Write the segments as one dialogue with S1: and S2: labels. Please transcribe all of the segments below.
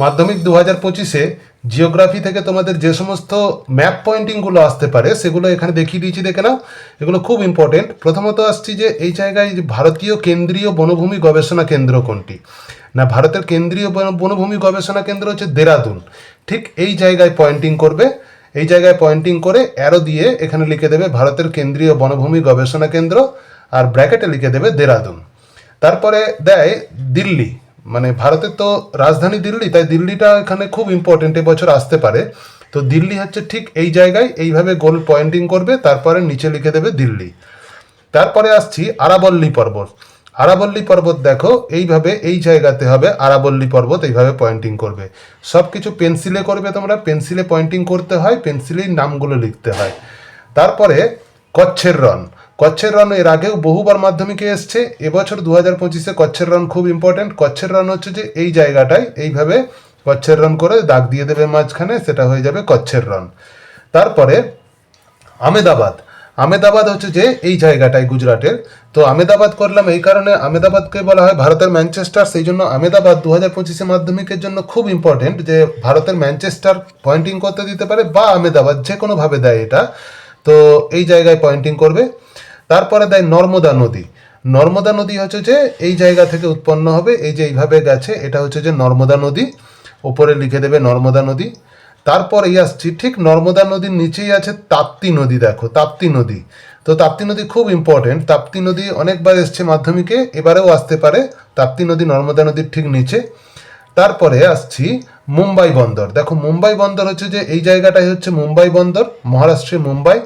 S1: মাধ্যমিক দু হাজার পঁচিশে জিওগ্রাফি থেকে তোমাদের যে সমস্ত ম্যাপ পয়েন্টিংগুলো আসতে পারে, সেগুলো এখানে দেখিয়ে দিয়েছি, দেখে নাও। এগুলো খুব ইম্পর্টেন্ট প্রথমত আসছি যে এই জায়গায় ভারতীয় কেন্দ্রীয় বনভূমি গবেষণা কেন্দ্র কোনটি? না, ভারতের কেন্দ্রীয় বন- বনভূমি গবেষণা কেন্দ্র হচ্ছে দেরাদুন। ঠিক এই জায়গায় পয়েন্টিং করবে। এই জায়গায় পয়েন্টিং করে অ্যারো দিয়ে এখানে লিখে দেবে ভারতের কেন্দ্রীয় বনভূমি গবেষণা কেন্দ্র, আর ব্র্যাকেটে লিখে দেবে দেরাদুন। তারপরে দেয় দিল্লি। মানে ভারতের তো রাজধানী দিল্লি, তাই দিল্লিটা এখানে খুব ইম্পর্টেন্ট এবছর আসতে পারে। তো দিল্লি হচ্ছে ঠিক এই জায়গায় এইভাবে গোল পয়েন্টিং করবে, তারপরে নিচে লিখে দেবে দিল্লি। তারপরে আসছি আরাবল্লী পর্বত। আরাবল্লী পর্বত দেখো, এইভাবে এই জায়গাতে হবে, আরাবল্লী পর্বত এইভাবে পয়েন্টিং করবে। সব কিছু পেন্সিলে করবে তোমরা পেন্সিলে পয়েন্টিং করতে হয় পেন্সিলেই নামগুলো লিখতে হয়। তারপরে কচ্ছের রন কচ্ছের রন এর আগেও বহুবার মাধ্যমিকে এসছে। এবছর দু হাজার পঁচিশে কচ্ছের রন খুব ইম্পর্টেন্ট কচ্ছের রন হচ্ছে যে এই জায়গাটায় এইভাবে কচ্ছের রন করে দাগ দিয়ে দেবে মাঝখানে, সেটা হয়ে যাবে কচ্ছের রন। তারপরে আমেদাবাদ। আমেদাবাদ হচ্ছে যে এই জায়গাটায় গুজরাটের। তো আমেদাবাদ করলাম এই কারণে আমেদাবাদকে বলা হয় ভারতের ম্যানচেস্টার। সেই জন্য আমেদাবাদ দু হাজার পঁচিশে মাধ্যমিকের জন্য খুব ইম্পর্টেন্ট যে ভারতের ম্যানচেস্টার পয়েন্টিং করতে দিতে পারে বা আমেদাবাদ যে কোনোভাবে দেয় এটা। তো এই জায়গায় পয়েন্টিং করবে। তারপরে দেয় নর্মদা নদী। নর্মদা নদী হচ্ছে যে এই জায়গা থেকে উৎপন্ন হবে, এই যে এইভাবে গেছে, এটা হচ্ছে যে নর্মদা নদী। ওপরে লিখে দেবে নর্মদা নদী। তারপর এই আসছি, ঠিক নর্মদা নদীর নিচেই আছে তাপ্তি নদী, দেখো, তাপ্তি নদী। তো তাপ্তি নদী খুব ইম্পর্টেন্ট তাপ্তি নদী অনেকবার এসছে মাধ্যমিকে, এবারেও আসতে পারে। তাপ্তি নদী, নর্মদা নদীর ঠিক নিচে। তারপরে আসছি মুম্বাই বন্দর। দেখো, মুম্বাই বন্দর হচ্ছে যে এই জায়গাটাই হচ্ছে মুম্বাই বন্দর মহারাষ্ট্রে মুম্বাই।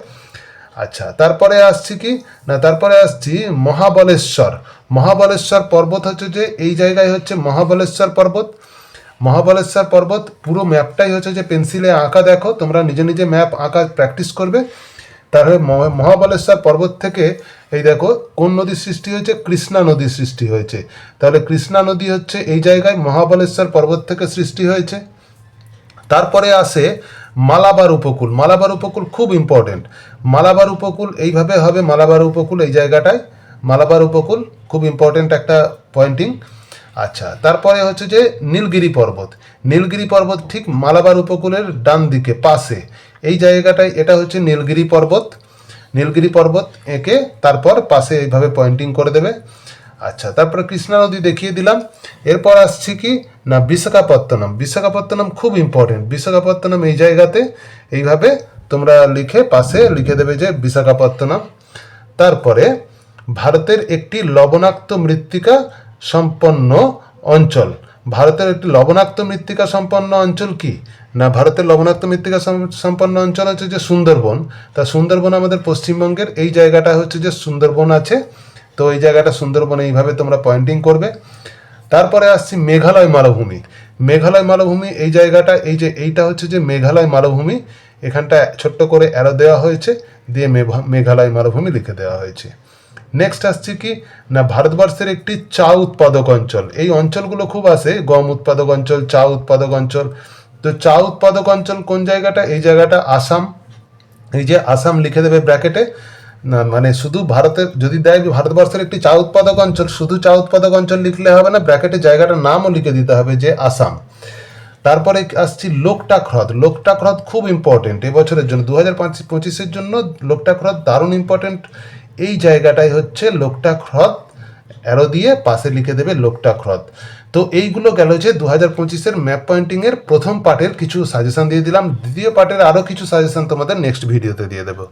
S1: আচ্ছা তারপরে আসছি কি? না, তারপরে আসছি মহাবলেশ্বর। মহাবলেশ্বর পর্বত হচ্ছে যে, এই জায়গায় হচ্ছে মহাবলেশ্বর পর্বত। মহাবলেশ্বর পর্বত পুরো ম্যাপটাই হচ্ছে যে পেন্সিলে আঁকা দেখো, তোমরা নিজে নিজে ম্যাপ আঁকা প্র্যাকটিস করবে। মহা- মহাবলেশ্বর পর্বত থেকে, এই দেখো, কোন নদীর সৃষ্টি হয়েছে? কৃষ্ণা নদীর সৃষ্টি হয়েছে। তাহলে কৃষ্ণা নদী হচ্ছে এই জায়গায় মহাবলেশ্বর পর্বত থেকে সৃষ্টি হয়েছে। তারপরে আসে মালাবার উপকূল। মালাবার উপকূল খুব ইম্পর্টেন্ট মালাবার উপকূল এইভাবে হবে, মালাবার উপকূল এই জায়গাটায়। মালাবার উপকূল খুব ইম্পর্টেন্ট একটা পয়েন্টিং আচ্ছা তারপরে হচ্ছে যে নীলগিরি পর্বত। নীলগিরি পর্বত ঠিক মালাবার উপকূলের ডান দিকে, পাশে। এই জায়গাটায় এটা হচ্ছে নীলগিরি পর্বত। নীলগিরি পর্বত এঁকে তারপর পাশে এইভাবে পয়েন্টিং করে দেবে। আচ্ছা তারপরে কৃষ্ণা নদী দেখিয়ে দিলাম। এরপর আসছি কি? না, বিশাখাপত্তনম। বিশাখাপত্তনম খুব ইম্পর্টেন্ট বিশাখাপত্তনম এই জায়গাতে এইভাবে তোমরা লিখে পাশে লিখে দেবে যে বিশাখাপত্তনম। তারপরে ভারতের একটি লবণাক্ত মৃত্তিকা সম্পন্ন অঞ্চল। ভারতের একটি লবণাক্ত মৃত্তিকা সম্পন্ন অঞ্চল কি? না, ভারতের লবণাক্ত মৃত্তিকা সম্পন্ন অঞ্চল হচ্ছে যে সুন্দরবন। তা সুন্দরবন আমাদের পশ্চিমবঙ্গের এই জায়গাটা হচ্ছে যে সুন্দরবন আছে। তো এই জায়গাটা সুন্দরবন এইভাবে তোমরা পয়েন্টিং করবে। তারপরে আসছি মেঘালয় মালভূমি। মেঘালয় মালভূমি, এই জায়গাটা, এই যে এইটা হচ্ছে যে মেঘালয় মালভূমি। এখানটা ছোট্ট করে অ্যারো দেওয়া হয়েছে, দিয়ে মেঘ- মেঘালয় মালভূমি লিখে দেওয়া হয়েছে। নেক্সট আসছে কি? না, ভারতবর্ষের একটি চা উৎপাদক অঞ্চল। এই অঞ্চলগুলো খুব আসে গম উৎপাদক অঞ্চল, চা উৎপাদক অঞ্চল। তো চা উৎপাদক অঞ্চল কোন জায়গাটা? এই জায়গাটা আসাম। এই যে আসাম লিখে দেবে ব্র্যাকেটে মানে শুধু ভারতের, যদি দেয় ভারতবর্ষের একটি চা উৎপাদক অঞ্চল, শুধু চা উৎপাদক অঞ্চল লিখলে হবে না ব্র্যাকেটে জায়গাটার নামও লিখে দিতে হবে যে আসাম। তারপরে আসছি লোকটাক হ্রদ লোকটাক হ্রদ খুব ইম্পর্টেন্ট এবছরের জন্য দু হাজার পঁচিশের জন্য লোকটাক হ্রদ দারুণ ইম্পর্টেন্ট এই জায়গাটাই হচ্ছে লোকটাক হ্রদ অ্যারো দিয়ে পাশে লিখে দেবে লোকটাক হ্রদ তো এইগুলো গেল যে দু হাজার পঁচিশের ম্যাপ পয়েন্টিংয়ের প্রথম পার্টের কিছু সাজেশন দিয়ে দিলাম। দ্বিতীয় পার্টের আরও কিছু সাজেশন তোমাদের নেক্সট ভিডিওতে দিয়ে দেবো।